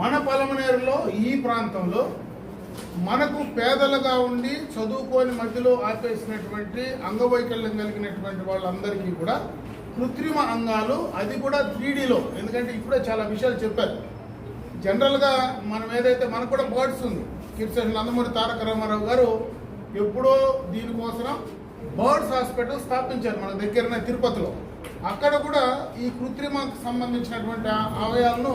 మన పలమనేరులో ఈ ప్రాంతంలో మనకు పేదలుగా ఉండి చదువుకోని మధ్యలో ఆపేసినటువంటి అంగవైకల్యం కలిగినటువంటి వాళ్ళందరికీ కూడా కృత్రిమ అంగాలు అది కూడా త్రీడీలో. ఎందుకంటే ఇప్పుడే చాలా విషయాలు చెప్పారు. జనరల్గా మనం ఏదైతే మనకు కూడా బర్డ్స్ ఉంది. కిర్సన్ నందమూరి తారక రామారావు గారు ఎప్పుడో దీనికోసం బర్డ్స్ హాస్పిటల్ స్థాపించారు మన దగ్గరనే తిరుపతిలో. అక్కడ కూడా ఈ కృత్రిమకు సంబంధించినటువంటి అవయాలను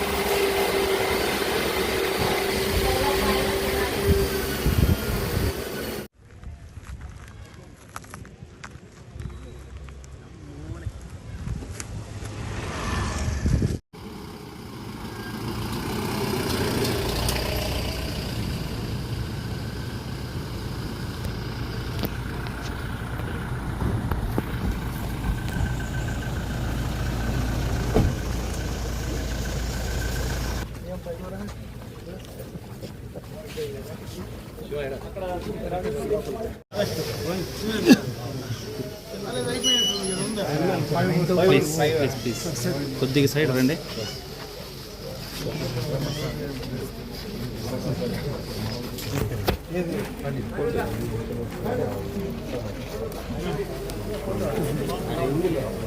ప్లీజ్ ప్లీజ్ ప్లీజ్. కొద్దిగా సైడ్ రండి.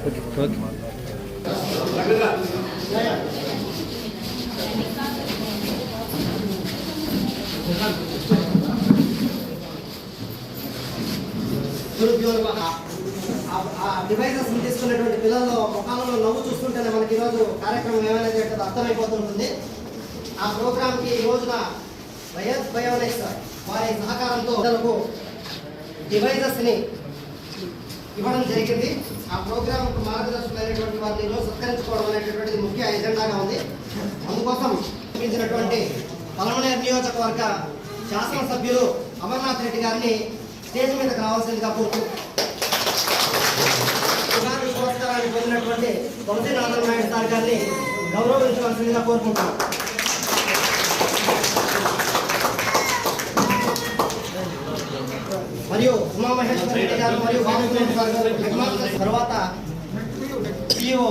ఓకే దురుద్యోగ ఆ డివైజెస్ తీసుకున్నటువంటి పిల్లల్లో ముఖాలలో నవ్వు చూస్తుంటేనే మనకి ఈరోజు కార్యక్రమం ఏమైనా అర్థమైపోతుంటుంది. ఆ ప్రోగ్రామ్కి ఈ రోజున వైఎస్ బయోనెక్స్ వారి సహకారంతో పిల్లలకు డివైజెస్ని ఇవ్వడం జరిగింది. ఆ ప్రోగ్రామ్ మార్గదర్శకులైనటువంటి వారిని ఈరోజు సత్కరించుకోవడం అనేటటువంటి ముఖ్య ఎజెండాగా ఉంది. అందుకోసం చూపించినటువంటి పలమనేరు నియోజకవర్గ శాసనసభ్యులు అమర్నాథ్ రెడ్డి గారిని స్టేజ్ మీదకి రావాల్సిందిగా కోరుతూ ఉగాది పురస్కారాన్ని పొందినటువంటి వంశీనాథన్ నాయుడు సార్ గారిని గౌరవించవలసిందిగా కోరుకుంటున్నాను. మరియు ఉమామహేశ్వర రెడ్డి గారు మరియు బాబునాయుడు సార్ గారు తర్వాత పిఓ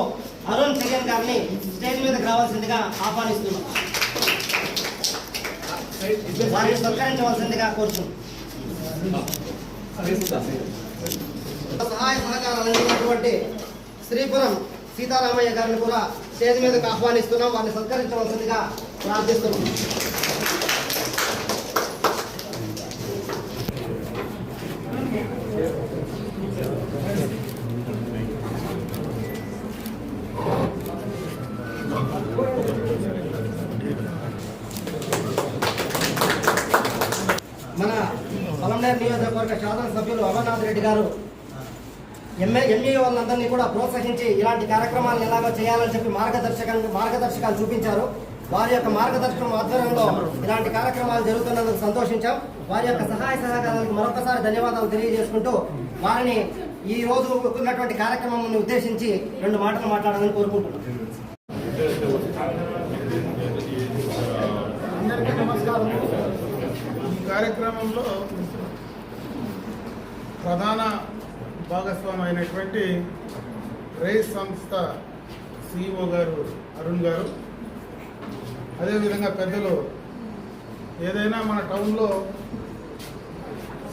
అరుణ్ సెకండ్ గారిని స్టేజ్ మీదకి రావాల్సిందిగా ఆహ్వానిస్తున్నాం వారిని సత్కరించవలసిందిగా కోరుతున్నాం సహాయ సహకారాలు అందించినటువంటి శ్రీపురం సీతారామయ్య గారిని కూడా స్టేజ్ మీదకు ఆహ్వానిస్తున్నాం. వారిని సత్కరించవలసిందిగా ప్రార్థిస్తున్నాం. పొలంనేరు నియోజకవర్గ శాసనసభ్యులు అమర్నాథ్ రెడ్డి గారు. ఎంఏ ఎంఈ వాళ్ళందరినీ కూడా ప్రోత్సహించి ఇలాంటి కార్యక్రమాలు ఎలాగో చేయాలని చెప్పి మార్గదర్శకాలు మార్గదర్శకాలు చూపించారు. వారి యొక్క మార్గదర్శకం ఆధ్వర్యంలో ఇలాంటి కార్యక్రమాలు జరుగుతున్నందుకు సంతోషించాం. వారి యొక్క సహాయ సహకారాలకు మరొకసారి ధన్యవాదాలు తెలియజేసుకుంటూ వారిని ఈ రోజు ఉన్నటువంటి కార్యక్రమం ఉద్దేశించి రెండు మాటలు మాట్లాడాలని కోరుకుంటున్నాం. అందరికీ నమస్కారం. ఈ కార్యక్రమంలో ప్రధాన భాగస్వామి అయినటువంటి రైస్ సంస్థ సిఇఓ గారు అరుణ్ గారు. అదేవిధంగా పెద్దలు ఏదైనా మన టౌన్లో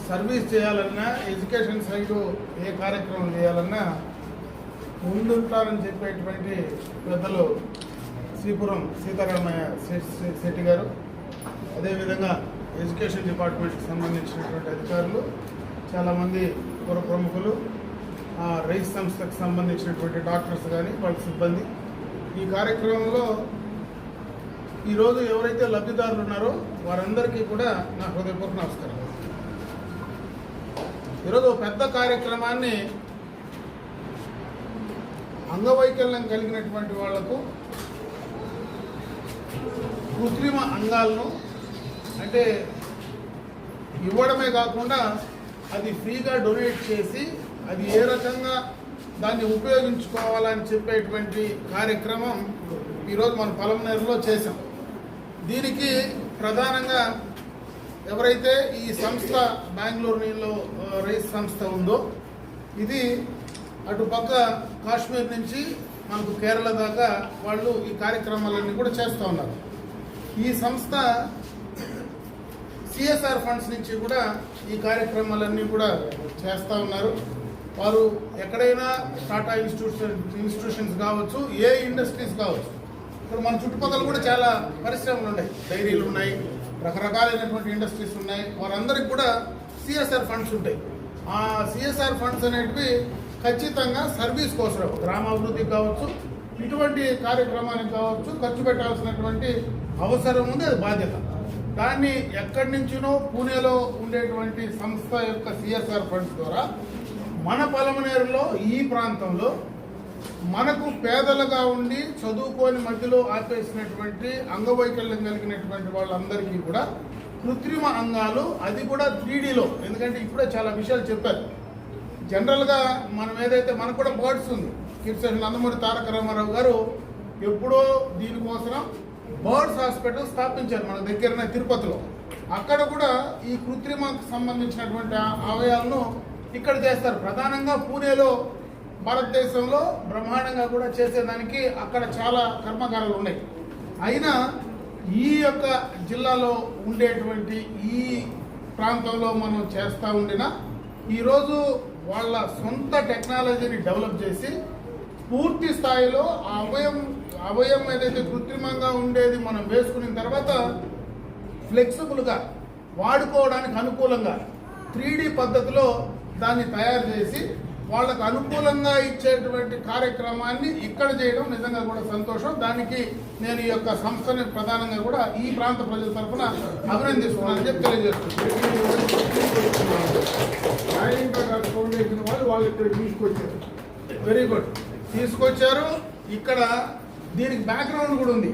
సర్వీస్ చేయాలన్నా ఎడ్యుకేషన్ సైడు ఏ కార్యక్రమం చేయాలన్నా ముందుంటారని చెప్పేటువంటి పెద్దలు శ్రీపురం సీతారామయ్య శెట్టి గారు. అదేవిధంగా ఎడ్యుకేషన్ డిపార్ట్మెంట్కి సంబంధించినటువంటి అధికారులు చాలామంది పుర ప్రముఖులు రైస్ సంస్థకు సంబంధించినటువంటి డాక్టర్స్ కానీ వాళ్ళ సిబ్బంది ఈ కార్యక్రమంలో ఈరోజు ఎవరైతే లబ్ధిదారులు ఉన్నారో వారందరికీ కూడా నా హృదయపూర్వక నమస్కారం ఈరోజు ఒక పెద్ద కార్యక్రమాన్ని అంగవైకల్యం కలిగినటువంటి వాళ్ళకు కృత్రిమ అంగాలను అంటే ఇవ్వడమే కాకుండా అది ఫ్రీగా డొనేట్ చేసి అది ఏ రకంగా దాన్ని ఉపయోగించుకోవాలని చెప్పేటువంటి కార్యక్రమం ఈరోజు మన పొలంనేరులో చేసాం దీనికి ప్రధానంగా ఎవరైతే ఈ సంస్థ బెంగళూరులో రైస్ సంస్థ ఉందో ఇది అటుపక్క కాశ్మీర్ నుంచి మనకు కేరళ దాకా వాళ్ళు ఈ కార్యక్రమాలన్నీ కూడా చేస్తూ ఉన్నారు. ఈ సంస్థ సిఎస్ఆర్ ఫండ్స్ నుంచి కూడా ఈ కార్యక్రమాలన్నీ కూడా చేస్తూ ఉన్నారు. వారు ఎక్కడైనా టాటా ఇన్స్టిట్యూషన్ ఇన్స్టిట్యూషన్స్ కావచ్చు ఏ ఇండస్ట్రీస్ కావచ్చు. ఇప్పుడు మన చుట్టుపక్కల కూడా చాలా పరిశ్రమలు ఉన్నాయి. డైరీలు ఉన్నాయి రకరకాలైనటువంటి ఇండస్ట్రీస్ ఉన్నాయి. వారందరికి కూడా సిఎస్ఆర్ ఫండ్స్ ఉంటాయి. ఆ సిఎస్ఆర్ ఫండ్స్ అనేటివి ఖచ్చితంగా సర్వీస్ కోసం గ్రామాభివృద్ధికి కావచ్చు ఇటువంటి కార్యక్రమానికి కావచ్చు ఖర్చు పెట్టాల్సినటువంటి అవసరం ఉంది అది బాధ్యత. దాన్ని ఎక్కడి నుంచినో పూణేలో ఉండేటువంటి సంస్థ యొక్క సిఎస్ఆర్ ఫండ్స్ ద్వారా మన పలమనేరులో ఈ ప్రాంతంలో మనకు పేదలుగా ఉండి చదువుకోని మధ్యలో ఆపేసినటువంటి అంగవైకల్యం కలిగినటువంటి వాళ్ళందరికీ కూడా కృత్రిమ అంగాలు అది కూడా త్రీడీలో. ఎందుకంటే ఇప్పుడే చాలా విషయాలు చెప్పారు. జనరల్గా మనం ఏదైతే మనకు కూడా బర్డ్స్ ఉంది. కిర్సన్ నందమూరి తారక రామారావు గారు ఎప్పుడో దీనికోసం బర్డ్స్ హాస్పిటల్ స్థాపించారు మన దగ్గరనే తిరుపతిలో. అక్కడ కూడా ఈ కృత్రిమకు సంబంధించినటువంటి ఆ- అవయాలను ఇక్కడ చేస్తారు. ప్రధానంగా పూణేలో భారతదేశంలో బ్రహ్మాండంగా కూడా చేసేదానికి అక్కడ చాలా కర్మకారాలు ఉన్నాయి. అయినా ఈ యొక్క జిల్లాలో ఉండేటువంటి ఈ ప్రాంతంలో మనం చేస్తూ ఉండిన ఈరోజు వాళ్ళ సొంత టెక్నాలజీని డెవలప్ చేసి పూర్తి స్థాయిలో ఆ అవయం అవయం ఏదైతే కృత్రిమంగా ఉండేది మనం వేసుకున్న తర్వాత ఫ్లెక్సిబుల్గా వాడుకోవడానికి అనుకూలంగా త్రీ పద్ధతిలో దాన్ని తయారు చేసి వాళ్ళకు అనుకూలంగా ఇచ్చేటువంటి కార్యక్రమాన్ని ఇక్కడ చేయడం నిజంగా కూడా సంతోషం. దానికి నేను ఈ యొక్క సంస్థని ప్రధానంగా కూడా ఈ ప్రాంత ప్రజల తరఫున అభినందిస్తున్నానని చెప్పి తెలియజేస్తున్నాను. వాళ్ళు ఇక్కడ తీసుకొచ్చారు. వెరీ గుడ్ తీసుకొచ్చారు. ఇక్కడ దీనికి బ్యాక్గ్రౌండ్ కూడా ఉంది.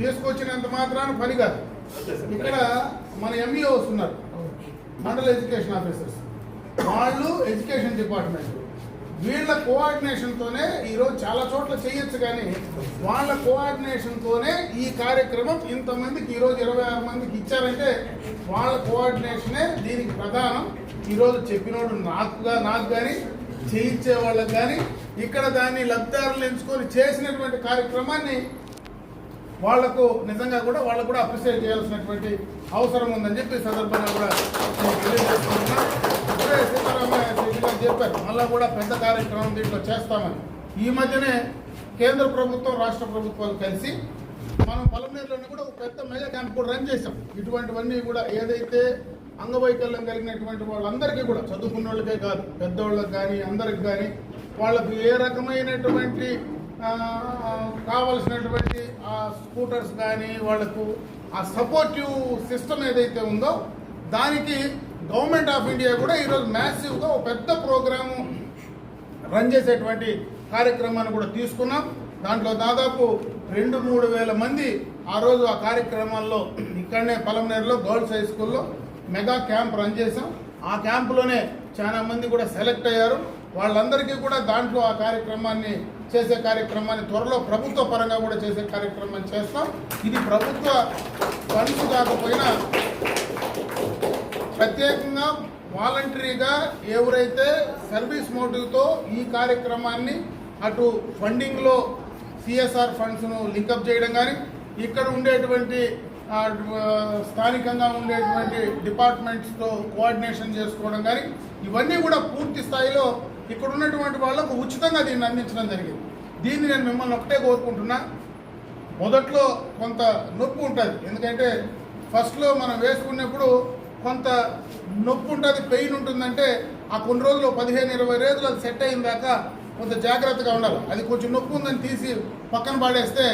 తీసుకొచ్చినంత మాత్రాన పని కాదు. ఇక్కడ మన ఎంఈఓస్ ఉన్నారు మండల ఎడ్యుకేషన్ ఆఫీసర్స్ వాళ్ళు ఎడ్యుకేషన్ డిపార్ట్మెంట్ వీళ్ళ కోఆర్డినేషన్తోనే ఈరోజు చాలా చోట్ల చేయొచ్చు కానీ వాళ్ళ కోఆర్డినేషన్తోనే ఈ కార్యక్రమం ఇంతమందికి ఈరోజు ఇరవై ఆరు మందికి ఇచ్చారంటే వాళ్ళ కోఆర్డినేషనే దీనికి ప్రధానం. ఈరోజు చెప్పినోడు నాకు నాకు కానీ చేయించే వాళ్ళకి కానీ ఇక్కడ దాన్ని లబ్ధిదారులు ఎంచుకొని చేసినటువంటి కార్యక్రమాన్ని వాళ్ళకు నిజంగా కూడా వాళ్ళకు కూడా అప్రిషియేట్ చేయాల్సినటువంటి అవసరం ఉందని చెప్పి సందర్భంగా కూడా సీతారామయ్య చెప్పారు. మళ్ళీ కూడా పెద్ద కార్యక్రమం దీంట్లో చేస్తామని. ఈ మధ్యనే కేంద్ర ప్రభుత్వం రాష్ట్ర ప్రభుత్వాలు కలిసి మనం పలమనేరులోనే కూడా ఒక పెద్ద మెగా క్యాంప్ కూడా రన్ చేసాం ఇటువంటివన్నీ కూడా ఏదైతే అంగవైకల్యం కలిగినటువంటి వాళ్ళందరికీ కూడా చదువుకున్న వాళ్ళకే కాదు పెద్దవాళ్ళకి కానీ అందరికి కానీ వాళ్ళకు ఏ రకమైనటువంటి కావలసినటువంటి ఆ స్కూటర్స్ కానీ వాళ్ళకు ఆ సపోర్టివ్ సిస్టమ్ ఏదైతే ఉందో దానికి గవర్నమెంట్ ఆఫ్ ఇండియా కూడా ఈరోజు మ్యాసివ్గా ఒక పెద్ద ప్రోగ్రాము రన్ చేసేటువంటి కార్యక్రమాన్ని కూడా తీసుకున్నాం. దాంట్లో దాదాపు రెండు మూడు వేల మంది ఆ రోజు ఆ కార్యక్రమాల్లో ఇక్కడనే పలమనేరులో గర్ల్స్ హై స్కూల్లో మెగా క్యాంప్ రన్ చేసాం ఆ క్యాంపులోనే చాలా మంది కూడా సెలెక్ట్ అయ్యారు. వాళ్ళందరికీ కూడా దాంట్లో ఆ కార్యక్రమాన్ని చేసే కార్యక్రమాన్ని త్వరలో ప్రభుత్వ పరంగా కూడా చేసే కార్యక్రమాన్ని చేస్తాం. ఇది ప్రభుత్వ ఫండ్స్ కాకపోయినా ప్రత్యేకంగా వాలంటరీగా ఎవరైతే సర్వీస్ మోటివ్తో ఈ కార్యక్రమాన్ని అటు ఫండింగ్లో సిఎస్ఆర్ ఫండ్స్ను లింకప్ చేయడం కానీ ఇక్కడ ఉండేటువంటి స్థానికంగా ఉండేటువంటి డిపార్ట్మెంట్స్తో కోఆర్డినేషన్ చేసుకోవడం కానీ ఇవన్నీ కూడా పూర్తి స్థాయిలో ఇక్కడ ఉన్నటువంటి వాళ్ళకు ఉచితంగా దీన్ని అందించడం జరిగింది. దీన్ని నేను మిమ్మల్ని ఒకటే కోరుకుంటున్నా. మొదట్లో కొంత నొప్పి ఉంటుంది. ఎందుకంటే ఫస్ట్లో మనం వేసుకున్నప్పుడు కొంత నొప్పి ఉంటుంది పెయిన్ ఉంటుందంటే ఆ కొన్ని రోజులు పదిహేను ఇరవై రోజులు అది సెట్ అయిన దాకా కొంత జాగ్రత్తగా ఉండాలి. అది కొంచెం నొప్పి ఉందని తీసి పక్కన పడేస్తే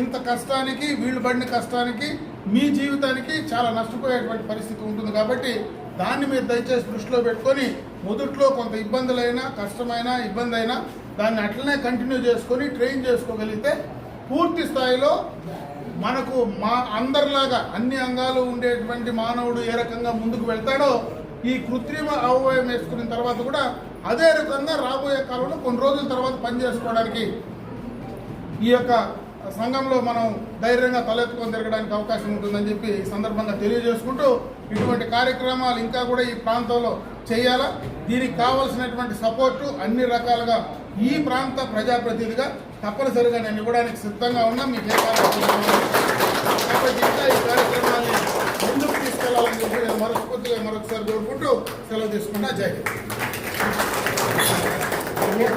ఇంత కష్టానికి వీళ్ళు పడిన కష్టానికి మీ జీవితానికి చాలా నష్టపోయేటువంటి పరిస్థితి ఉంటుంది కాబట్టి దాన్ని మీరు దయచేసి దృష్టిలో పెట్టుకొని మొదట్లో కొంత ఇబ్బందులైనా కష్టమైన ఇబ్బంది అయినా దాన్ని అట్లనే కంటిన్యూ చేసుకొని ట్రైన్ చేసుకోగలిగితే పూర్తి స్థాయిలో మనకు మా అందరిలాగా అన్ని అంగాలు ఉండేటువంటి మానవుడు ఏ రకంగా ముందుకు వెళ్తాడో ఈ కృత్రిమ అవయవం వేసుకున్న తర్వాత కూడా అదే రకంగా రాబోయే కాలంలో కొన్ని రోజుల తర్వాత పని చేసుకోవడానికి ఈ యొక్క సంఘంలో మనం ధైర్యంగా తలెత్తుకొని తిరగడానికి అవకాశం ఉంటుందని చెప్పి ఈ సందర్భంగా తెలియజేసుకుంటూ ఇటువంటి కార్యక్రమాలు ఇంకా కూడా ఈ ప్రాంతంలో చేయాలా? దీనికి కావాల్సినటువంటి సపోర్టు అన్ని రకాలుగా ఈ ప్రాంత ప్రజాప్రతినిధిగా తప్పనిసరిగా నేను ఇవ్వడానికి సిద్ధంగా ఉన్నా. మీకు ఏ కాబట్టి ఇంకా ఈ కార్యక్రమాన్ని ముందుకు తీసుకెళ్ళాలని చెప్పి నేను మనస్ఫూర్తిగా మరొకసారి కోరుకుంటూ సెలవు తీసుకున్నా. జై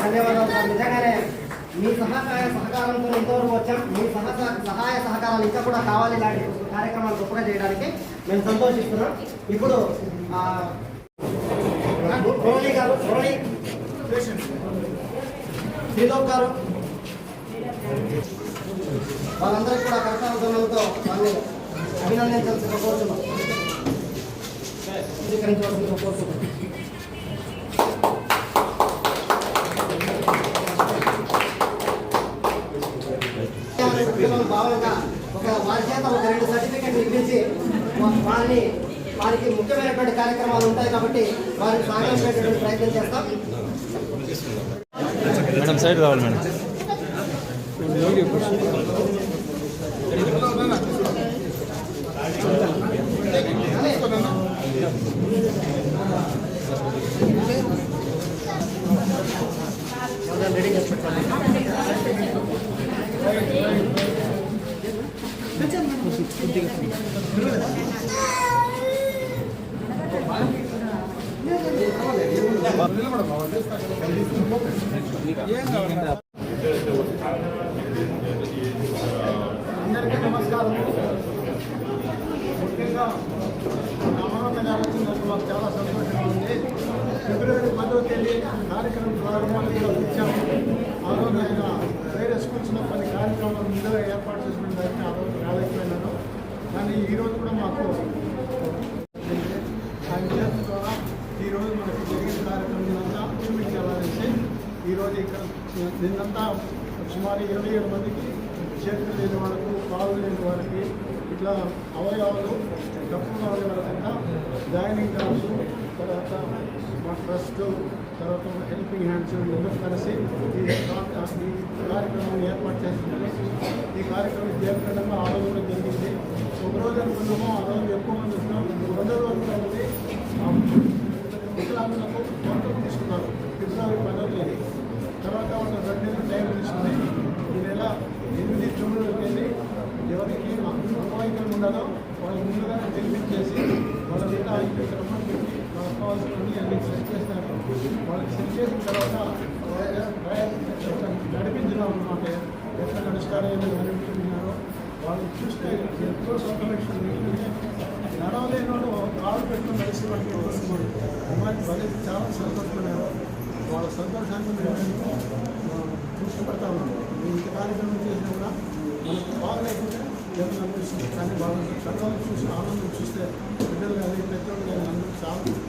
ధన్యవాదాలు నిజంగానే మీ సహకార సహకారంతో ఇంతవరకు వచ్చాం మీ సహ సహాయ సహకారాలు ఇంకా కూడా కావాలి ఇలాంటి కార్యక్రమాలు గొప్పగా చేయడానికి మేము సంతోషిస్తున్నాం. ఇప్పుడు రోణి గారు రోణి శ్రీలోక్ గారు. వాళ్ళందరికీ కూడా కర్తవ్యంతో వాళ్ళు అభినందించాల్సిన కోరుతున్నాం. స్వీకరించవలసిన కోరుతున్నాం. భాగంగా ఒక వారి చేత ఒక రెండు సర్టిఫికెట్లు ఇప్పించి వారిని వారికి ముఖ్యమైనటువంటి కార్యక్రమాలు ఉంటాయి కాబట్టి వారిని సాగించేటువంటి ప్రయత్నం చేస్తాం. మేడం సైడ్ రావాలి మేడం. అందరికీ నమస్కారం ముఖ్యంగా అమరావతి గారు వచ్చినందుకు మాకు చాలా సంతోషంగా ఉంది ఫిబ్రవరి కార్యక్రమం ప్రారంభానికి కూడా ఇచ్చాము ఆ రోజు ఆయన వేరే స్కూల్స్లో కొన్ని కార్యక్రమాలు ముందుగా ఏర్పాటు చేసిన దానికి ఆ రోజు రాలేకపోయినాను కానీ ఈ రోజు కూడా మాకు ఆయన చేతుల ద్వారా ఈరోజు మనకి జరిగిన కార్యక్రమం అంతా చూపించాలనేసి ఈరోజు ఇక్కడ నిన్నంతా సుమారు ఇరవై ఏడు మందికి చేతులు లేని వాళ్ళకు కాళ్ళు లేని వారికి ఇట్లా అవయవాలు డబ్బులు అవయవాలంతా జాయినింగ్ క్లాస్ తర్వాత మా ట్రస్ట్ తర్వాత హెల్పింగ్ హ్యాండ్స్ అందరూ కలిసి ఈ కార్యక్రమం ఏర్పాటు చేస్తున్నాము ఈ కార్యక్రమం జయప్రదంగా ఆ రోజు కూడా జరిగింది. ఒక రోజు అనుకున్నాము ఆ రోజు ఎక్కువ మంది వచ్చినాం రెండో రోజు అనేది వికలాంగులకు వంటలు తీసుకున్నారు. ఫిబ్రవరి పదో తేదీ తర్వాత ఒక రెండు నెలలు టైం తీసుకుని ఈ నెల ఎనిమిది తొమ్మిది తేదీ ఎవరికి అంగవైకల్యం ఉండదో వాళ్ళు ముందుగానే తెలిపించేసి వాళ్ళ మీద ఇక్కడ రమ్మని అన్ని సెట్ చేస్తారు వాళ్ళకి సెట్ చేసిన తర్వాత నడిపించడం అన్నమాట ఎట్లా నడుస్తారో ఏదో నడిపించుకున్నారో వాళ్ళు చూస్తే ఎంతో సంతోషం నడవలేని వాడు కాలు పెట్టుకుని నడిచి వస్తున్నాడు అమ్మాయి భలే చాలా సంతోషపడారు వాళ్ళ సంతోషాన్ని మేము ఆ, దృష్టిపడతా ఉన్నాం ఇంత కార్యక్రమం చేసినా కూడా మనకు బాగలేకుండా ఏమైనా అనిపిస్తుంది కానీ వాళ్ళ కళ్ళను చూసి ఆనందం చూస్తే బిడ్డలు కానీ కానీ అందరూ చాలా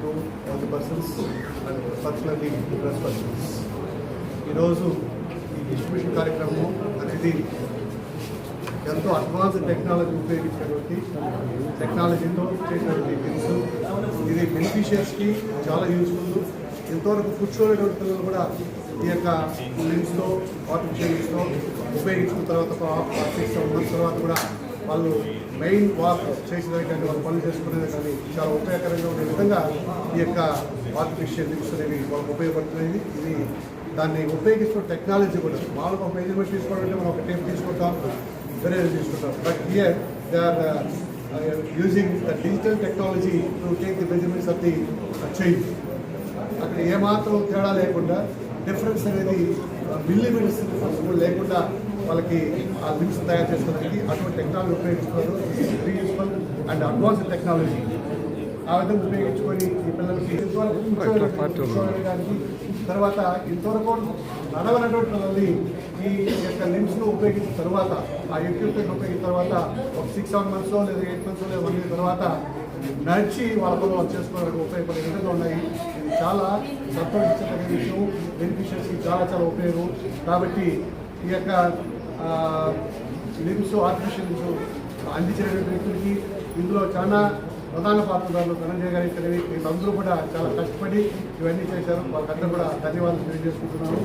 to charity to all the persons and ఈరోజు ఈ డిస్ట్రిబ్యూషన్ కార్యక్రమం అనేది ఎంతో అడ్వాన్స్ టెక్నాలజీ ఉపయోగించినటువంటి టెక్నాలజీతో చేసినటువంటి బిల్స్ ఇది బెనిఫిషియర్స్కి చాలా యూజ్ఫుల్ ఇంతవరకు కూర్చోలేటువంటి పిల్లలు కూడా ఈ యొక్క లిమ్స్తో ఆర్టిఫిషియల్ లిమ్స్తో ఉపయోగించుకున్న తర్వాత సిక్స్ మంత్స్ తర్వాత కూడా వాళ్ళు మెయిన్ వాక్ చేసేదే కానీ వాళ్ళు పనులు చేసుకునేది కానీ చాలా ఉపయోగకరంగా ఉండే విధంగా ఈ యొక్క ఆర్టిఫిషియల్ లిమ్స్ అనేవి వాళ్ళకి ఉపయోగపడుతున్నాయి. ఇది దాన్ని ఉపయోగిస్తున్న టెక్నాలజీ కూడా. మామూలుగా ఒక మెజర్మెంట్ తీసుకోవాలంటే మనం ఒక టేప్ తీసుకుంటాం వేరే తీసుకుంటాం. But here they are using the digital technology to take the measurements of the chain అక్కడ ఏమాత్రం తేడా లేకుండా డిఫరెన్స్ అనేది uh, మిల్లీమీటర్స్ కూడా లేకుండా వాళ్ళకి ఆ లిమ్స్ తయారు చేసుకోవడానికి అటువంటి టెక్నాలజీ ఉపయోగిస్తున్నారు. రీయూస్ఫుల్ అండ్ అడ్వాన్స్డ్ టెక్నాలజీ ఆ విధంగా ఉపయోగించుకొని ఈ పిల్లలకి తర్వాత ఇంతవరకు నడవనటువంటి పిల్లల్ని ఈ యొక్క లిమ్స్ను ఉపయోగించిన తర్వాత ఆ ఎక్విప్మెంట్ ఉపయోగించిన తర్వాత ఒక సిక్స్ సెవెన్ మంత్స్ లేదా ఎయిట్ మంత్స్ లేదా వన్ ఇయర్ తర్వాత నడిచి వాళ్ళ పనులు చేసుకోవడానికి ఉపయోగపడే విధంగా ఉన్నాయి. ఇది చాలా సంతోషించదగిన విషయం. బెనిఫిషియర్స్కి చాలా చాలా ఉపయోగం. కాబట్టి ఈ యొక్క లిమ్స్ ఆర్టిఫిషియల్ లిమ్స్ అందించినటువంటి వ్యక్తులకి ఇందులో చాలా ప్రధాన పాత్రదారులు ధనంజయ గారి వీళ్ళందరూ కూడా చాలా కష్టపడి ఇవన్నీ చేశారు. వాళ్ళకందరూ కూడా ధన్యవాదాలు తెలియజేసుకుంటున్నాను.